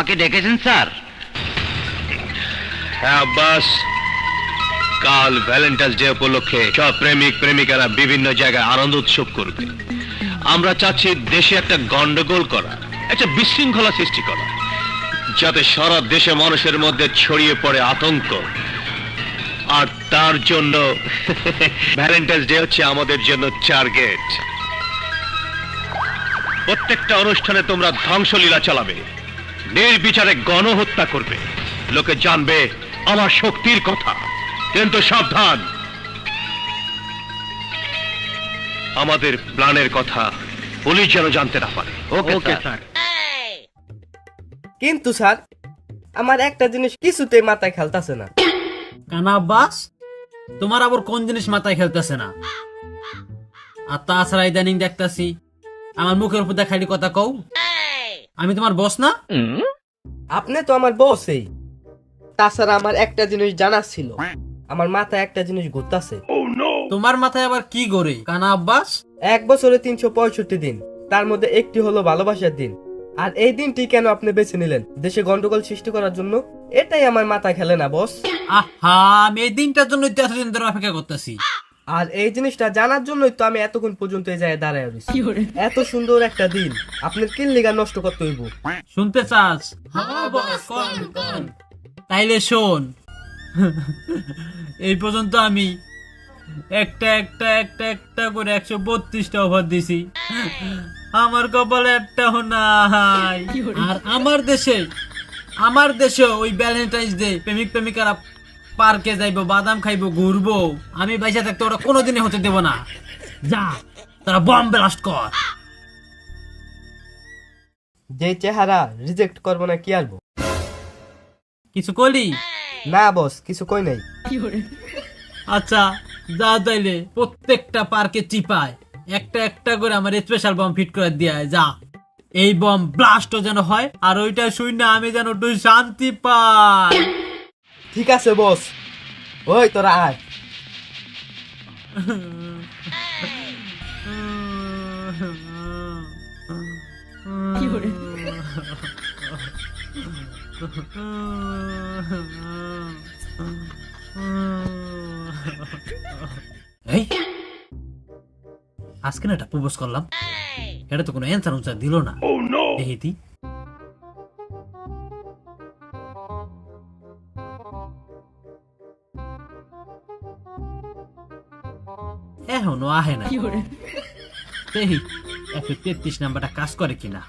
আমাকে ডেকেছেন, স্যার। হ্যাঁ আব্বাস কাল ভ্যালেন্টাইন্স ডে উপলক্ষে সব প্রেমিক, প্রেমিকারা বিভিন্ন জায়গায় আনন্দ উৎসব করবে। আমরা চাচ্ছি দেশে একটা গন্ডগোল করা, একটা বিশৃঙ্খলা সৃষ্টি করা, যাতে সারা দেশে মানুষের মধ্যে ছড়িয়ে পড়ে আতঙ্ক। আর তার জন্য ভ্যালেন্টাইন্স ডে হচ্ছে আমাদের জন্য টার্গেট প্রত্যেকটা অনুষ্ঠানে তোমরা ধ্বংসলীলা চালাবে। নির্বিচারে গণহত্যা করবে। লোকে জানবে আমার শক্তির কথা। কিন্তু সাবধান। আমাদের প্ল্যানের কথা পুলিশ যেন জানতে না পারে। Okay sir. কিন্তু স্যার আমার একটা জিনিস কিছুতে মাথায় খেলতাছে না। কানা আব্বাস? তোমার আবার কোন জিনিস মাথায় খেলতেছে না? আর তাছাড়া ইদানিং দেখতাছি আমার মুখের উপর দেখালি কথা কও। আমি তোমার বস না? আপনি তো আমার বসেই। তাছাড়া আমার একটা জিনিস জানার ছিল। আমার মাথায় একটা জিনিস ঘুরতাছে। তোমার মাথায় আবার কি গড়ে কানা আব্বাস? এক বছরে তিনশো পঁয়ষট্টি দিন। তার মধ্যে একটি হলো ভালোবাসার দিন। আর এই দিনটি কেন আপনি বেছে নিলেন? দেশে গন্ডগোল সৃষ্টি করার জন্য? এটাই আমার মাথায় খেলে না বস আহা আমি এই দিনটার জন্য এতদিন ধরে অপেক্ষা করতেছি। আর এই জিনিসটা জানার জন্যই তো আমি এতক্ষণ পর্যন্ত এই জায়গায় দাঁড়ায় রয়েছি। এত সুন্দর একটা দিন। আপনার কিল্লিগা নষ্ট করতে হইব। শুনতে চাস? হ্যাঁ, বস, কোন, কোন। তাইলে শোন। এই পর্যন্ত আমি একটা একটা একটা একটা করে একশো বত্রিশটা অফার দিছি। আমার কপালে একটাও নাই। আর আমার দেশে আমার দেশে ওই ভ্যালেন্টাইন্স ডে প্রেমিক প্রেমিকারা পার্কে যাইবো বাদাম খাইবো ঘুরবো। আমি বাইসা থাকতে ওরা কোনোদিনই হতে দেব না। যা তারা বম ব্লাস্ট কর। যে চেহারা রিজেক্ট করব না কি আলবো কিছু করলি না বস কিছু কই নাই। আচ্ছা যা তাইলে প্রত্যেকটা পার্কে চিপায় একটা একটা করে আমার স্পেশাল বম ফিট করে দিয়ে যা। এই বম ব্লাস্টও যেন হয় আর ওইটা শুই না আমি যেন একটু শান্তি পাই। ঠিক আছে বস ওই তোরা আয়। এই আজকে না এটা প্রপোজ করলাম। এটা তো কোনো অ্যান্সার উন্সার দিল না। দেখিতি এখনও আহে না। দেখি একশো তেত্রিশ নাম্বারটা কাজ করে কিনা।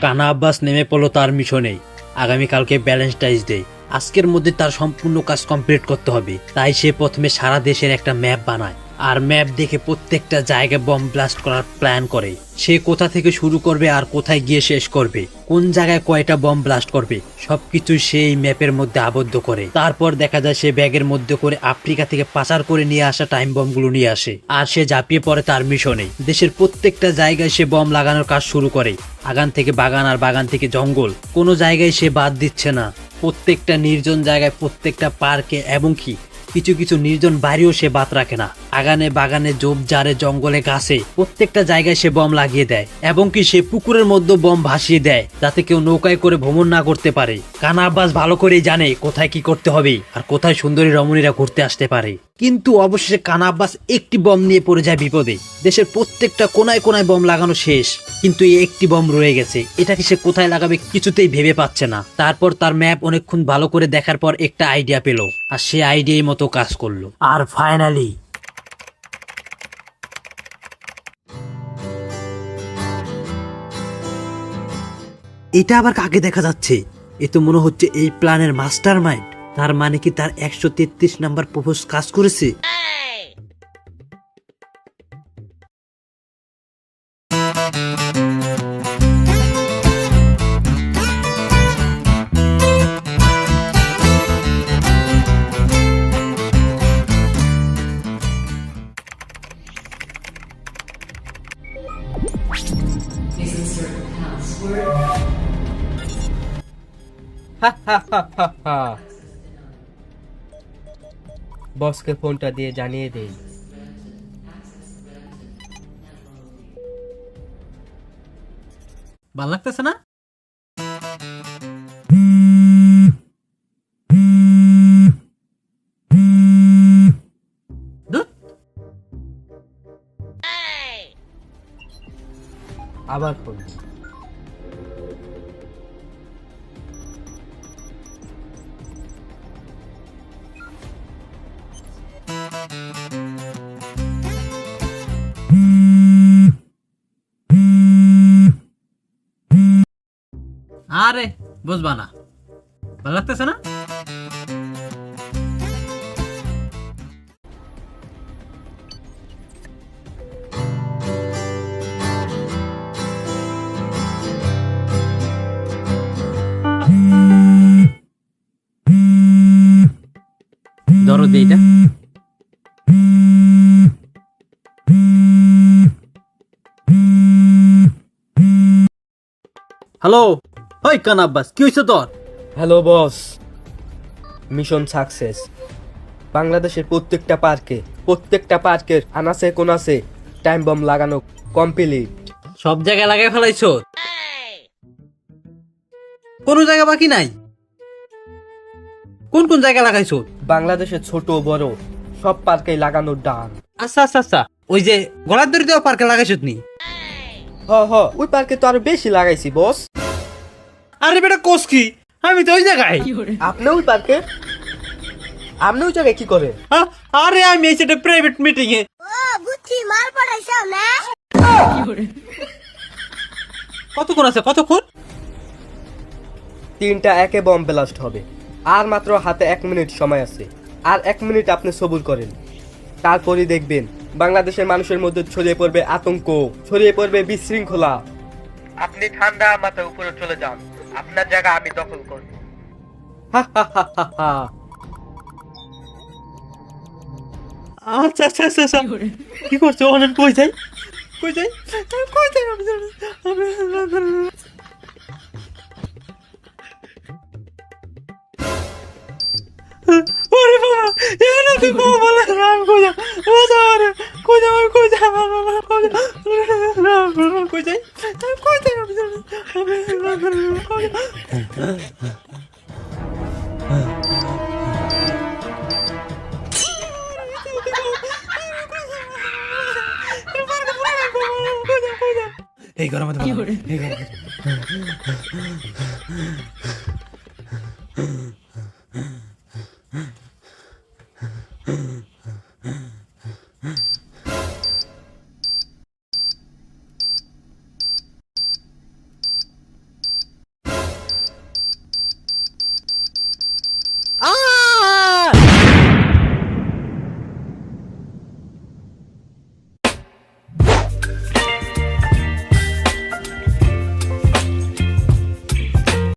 কানা আব্বাস নেমে পড়ল তার মিশনে আগামীকালকে ব্যালেন্স টাইজ ডে আজকের মধ্যে তার সম্পূর্ণ কাজ কমপ্লিট করতে হবে। তাই সে প্রথমে সারা দেশের একটা ম্যাপ বানায়। আর ম্যাপ দেখে প্রত্যেকটা জায়গায় বম ব্লাস্ট করার প্ল্যান করে। সে কোথা থেকে শুরু করবে আর কোথায় গিয়ে শেষ করবে, কোন জায়গায় কয়টা বম ব্লাস্ট করবে সবকিছু সেই ম্যাপের মধ্যে আবদ্ধ করে। তারপর দেখা যায় সে ব্যাগের মধ্যে করে আফ্রিকা থেকে পাচার করে নিয়ে আসা টাইম বমগুলো নিয়ে আসে, আর সে ঝাঁপিয়ে পড়ে তার মিশনে। দেশের প্রত্যেকটা জায়গায় সে বম লাগানোর কাজ শুরু করে, আগান থেকে বাগান আর বাগান থেকে জঙ্গল। কোনো জায়গায় সে বাদ দিচ্ছে না। প্রত্যেকটা নির্জন জায়গায় প্রত্যেকটা পার্কে, এবং কি কিছু কিছু নির্জন বাড়িও সে বাত রাখে না। আগানে বাগানে জোপ জারে জঙ্গলে গাছে প্রত্যেকটা জায়গায় সে বম লাগিয়ে দেয় এবং কি সে পুকুরের মধ্যে বম ভাসিয়ে দেয়, যাতে কেউ নৌকায় করে ভ্রমণ না করতে পারে। কানা আব্বাস ভালো করেই জানে কোথায় কি করতে হবে আর কোথায় সুন্দরী রমণীরা ঘুরতে আসতে পারে। কিন্তু অবশেষে কানা আব্বাস একটি বম নিয়ে পড়ে যায় বিপদে। দেশের প্রত্যেকটা কোনায় কোনায় বম লাগানো শেষ। কিন্তু এই একটি বম রয়ে গেছে। এটাকে সে কোথায় লাগাবে কিছুতেই ভেবে পাচ্ছে না। তারপর তার ম্যাপ অনেকক্ষণ ভালো করে দেখার পর একটা আইডিয়া পেল। আর সে আইডিয়াই মতো কাজ করল। আর ফাইনালি এটা আবার কাকে দেখা যাচ্ছে? এ তো মনে হচ্ছে এই প্ল্যানের মাস্টার মাইন্ড তার মানে কি তার একশো তেত্রিশ নাম্বার প্রপোজ কাজ করেছে? বসকে ফোনটা দিয়ে জানিয়ে দেই ভাল লাগতেছে না আবার ফোন আরে বুঝবা না। ভালো লাগতেছে না? ধরো দে হ্যালো ওই কান আব্বাস কি হয়েছে তোর? হ্যালো বস মিশন সাকসেস বাংলাদেশের প্রত্যেকটা পার্কে প্রত্যেকটা পার্কের আনাসে কোনাসে টাইম বম লাগানো কমপ্লিট সব জায়গায় লাগাই ফেলাইছ? কোন জায়গা বাকি নাই? কোন কোন জায়গা লাগাইছো? বাংলাদেশের ছোট বড় সব পার্কে লাগানো ডান। আচ্ছা আচ্ছা আচ্ছা। ওই যে গলার দড়ি দেওয়া পার্কে লাগাইছো নি? হ হ ওই পার্কে তো আরও বেশি লাগাইছি বস আরে বেটা কোস কি? আমি তো ওই জায়গায়। আপনি ওই পার্কে? আপনি ওই জায়গায় কি করে আরে আমি এসে প্রাইভেট মিটিং এ। বুদ্ধি মার পড়াইছ না? কতক্ষণ আছে? কতক্ষণ? তিনটা একে বম ব্লাস্ট হবে। আর মাত্র হাতে এক মিনিট সময় আছে। আর এক মিনিট আপনি সবুর করেন। তারপরই দেখবেন বাংলাদেশের মানুষের মধ্যে ছড়িয়ে পড়বে আতঙ্ক ছড়িয়ে পড়বে বিশৃঙ্খলা। আপনি ঠান্ডা মাথায় উপরে চলে যান। আপনার জায়গা আমি দখল করব। আচ্ছা আচ্ছা আচ্ছা আচ্ছা। কি করছ? অনেক কই যাই? কই যাই? কই যাই? ওরে বাবা না, কই যাই ও যা আরে কই যাই আমি কই যাই কই যাই কই যাই কই যাই আমি জানি আমি কই যাই এই গরমে তো। এই গরমে